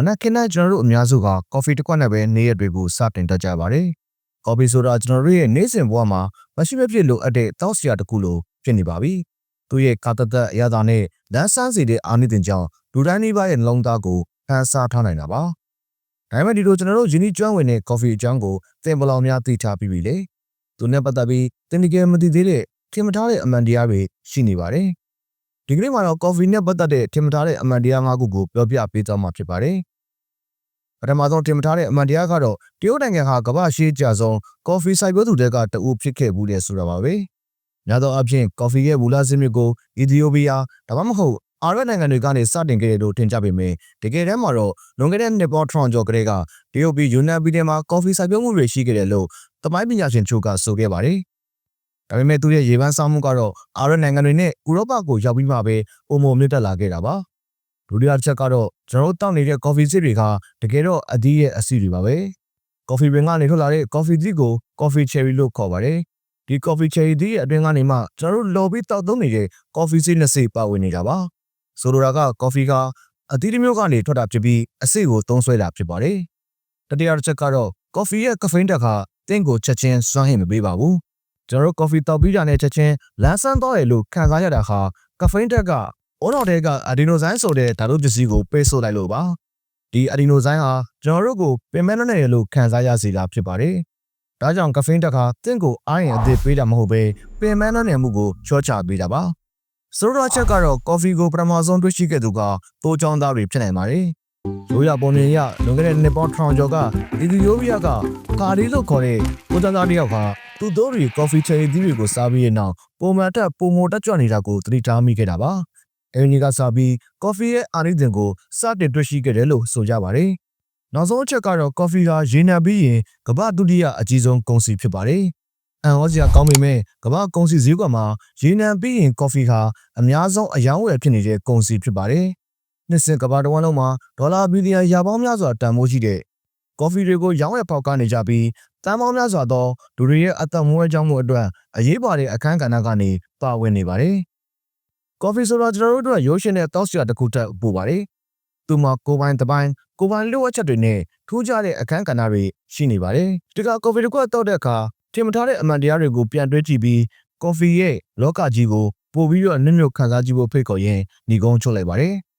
မနက်ခင်းတိုင်းကျွန်တော်တို့အများစုကကော်ဖီတစ်ခွက်နဲ့ပဲနေ့ရက်တွေကိုစတင်တတ်ကြပါတယ်။ကော်ဖီဆိုတာကျွန်တော်တို့ရဲ့နေ့စဉ်ဘဝမှာမရှိမဖြစ်လိုအပ်တဲ့တောက်စရာတစ်ခုလိုဖြစ်နေပါပြီ။သူ့ရဲ့ကာတသက်အရသာနဲ့လမ်းဆန်းစီတဲ့အာနိသင်ကြောင့်လူတိုင်းလေးပါရဲ့နှလုံးသားကိုဖန်ဆားထားနိုင်တာပါ။ဒါပေမဲ့ဒီလိုကျွန်တော်တို့ယင်းဤကျွမ်းဝင်တဲ့ကော်ဖီအကြောင်းကိုသင်ဘလောင်များသိထားပြီးပြီလေ။သူနဲ့ပတ်သက်ပြီးသင်တကယ်မသိသေးတဲ့ထင်မထားတဲ့အမှန်တရားတွေရှိနေပါတယ်။ဒီကနေ့မှာတော့ကော်ဖီနဲ့ပတ်သက်တဲ့ထင်မထားတဲ့အမှန်တရား၅ခုကိုပြောပြပေးသွားမှာဖြစ်ပါတယ်။ ပထမဆုံးတင်မထားတဲ့အမှန်တရားကတော့တရုတ်နိုင်ငံဟာကမ္ဘာရှိကြဆုံးကော်ဖီစိုက်ပျိုးသူတွေကတအူဖြစ်ခဲ့ဘူးတဲ့ဆိုတာပါပဲ။များသောအားဖြင့်ကော်ဖီရဲ့ဘူလာစင်မြစ်ကိုအီသီယိုးပီးယားဒါမှမဟုတ်အာရပ်နိုင်ငံတွေကနေစတင်ခဲ့တယ်လို့ထင်ကြပေမယ့်တကယ်တမ်းမှာတော့လွန်ခဲ့တဲ့နှစ်ပေါထရွန်ကျော်ကလေးကတရုတ်ပြည်ယူနန်ပြည်နယ်မှာကော်ဖီစိုက်ပျိုးမှုတွေရှိခဲ့တယ်လို့သမိုင်းပညာရှင်ချို့ကဆိုခဲ့ပါတယ်။ဒါပေမဲ့သူရဲ့ရေပန်းစားမှုကတော့အာရပ်နိုင်ငံတွေနဲ့ဥရောပကိုရောက်ပြီးမှပဲပုံမမြင့်တက်လာခဲ့တာပါ။ ဒုတိယတစ်ချက်ကတော့ကျွန်တော်တို့တောက်နေတဲ့ကော်ဖီစစ်တွေကတကယ်တော့အသီးရဲ့အဆီတွေပါပဲ။ကော်ဖီပင်ကနေထွက်လာတဲ့ကော်ဖီသီးကိုကော်ဖီချယ်ရီလို့ခေါ်ပါတယ်။ဒီကော်ဖီချယ်ရီသီးရဲ့အတွင်းကနေမှကျွန်တော်တို့လော်ပြီးတောက်သုံးနေတဲ့ကော်ဖီစစ်နှစ်စိပါဝင်နေတာပါ။ဆိုလိုတာကကော်ဖီကအသီးတစ်မျိုးကနေထွက်တာဖြစ်ပြီးအဆိကိုသုံးဆွဲတာဖြစ်ပါတယ်။တတိယတစ်ချက်ကတော့ကော်ဖီရဲ့ကဖိန်းတက်ကတင့်ကိုချက်ချင်းစွမ်းဟင်မပေးပါဘူး။ကျွန်တော်တို့ကော်ဖီတောက်ပြီးတာနဲ့ချက်ချင်းလန်းဆန်းသွားရလို့ခံစားရတာဟာကဖိန်းတက်က အိုးတော်တဲကအဒီနိုဇိုင်းဆိုတဲ့ဓာတ်ပစ္စည်းကိုပေးဆို့လိုက်လို့ပါဒီအဒီနိုဇိုင်းဟာကျွန်တော်တို့ကိုပင်မနဲ့ရလို့ခံစားရစေတာဖြစ်ပါတယ်ဒါကြောင့်ကဖိန်းတက်ခါတင့်ကိုအားရင်အသစ်ပေးတာမဟုတ်ပဲပင်မနဲ့မှုကိုချောချပေးတာပါဆိုတော့ချက်ကတော့ကော်ဖီကိုပထမဆုံးတွေ့ရှိခဲ့သူကတိုးချောင်းသားတွေဖြစ်နိုင်ပါတယ်ရိုးရပုံနေရလွန်ခဲ့တဲ့နှစ်ပေါင်းထောင်ကျော်ကအီသီယိုးပီးယားကကာဒီလို့ခေါ်တဲ့ကိုတန်းသားတယောက်ကသူ့တို့တွေကော်ဖီချယ်ရီသီးတွေကိုစားပြီးတဲ့နောက်ပုံမှန်တက်ပုံမတက်ကြွနေတာကိုသတိထားမိခဲ့တာပါ အင်ဂျီကစားပြီးကော်ဖီရဲ့အာနိသင်ကိုစတင်တွေ့ရှိခဲ့တယ်လို့ဆိုကြပါတယ်။နောက်ဆုံးအချက်ကတော့ကော်ဖီကရေနံပြီးရင်ကမ္ဘာဒုတိယအကြီးဆုံးကုန်စည်ဖြစ်ပါတယ်။အန်ဟောစရာကောင်းပေမဲ့ကမ္ဘာကုန်စည်ဈေးကွက်မှာရေနံပြီးရင်ကော်ဖီဟာအများဆုံးအယောင်းဝယ်ဖြစ်နေတဲ့ကုန်စည်ဖြစ်ပါတယ်။နှစ်စဉ်ကမ္ဘာတစ်ဝန်းလုံးမှာဒေါ်လာဘီလီယံရာပေါင်းများစွာတန်ဖိုးရှိတဲ့ကော်ဖီတွေကိုရောင်းဝယ်ပေါက်ကနေကြပြီးတန်ပေါင်းများစွာသောလူတွေရဲ့အသက်မွေးကြောင်းမှုအတွက်အရေးပါတဲ့အခန်းကဏ္ဍကနေပါဝင်နေပါတယ်။ ကော်ဖီဆိုတာကျွန်တော်တို့အတွက်ရိုးရှင်းတဲ့တောက်စရာတစ်ခုတက်ပို့ပါတယ်။သူမှာကိုပိုင်းတစ်ပိုင်းကိုပိုင်းလိုအပ်ချက်တွေနဲ့ထူးခြားတဲ့အခန်းကဏ္ဍတွေရှိနေပါတယ်။ဒီကကော်ဖီတစ်ခွက်တောက်တဲ့အခါထင်မထားတဲ့အမှန်တရားတွေကိုပြန်တွေးကြည့်ပြီးကော်ဖီရဲ့လောကကြီးကိုပို့ပြီးတော့နစ်မြုပ်ခံစားကြည့်ဖို့ဖိတ်ခေါ်ရင်းညီကုန်းချုပ်လိုက်ပါတယ်။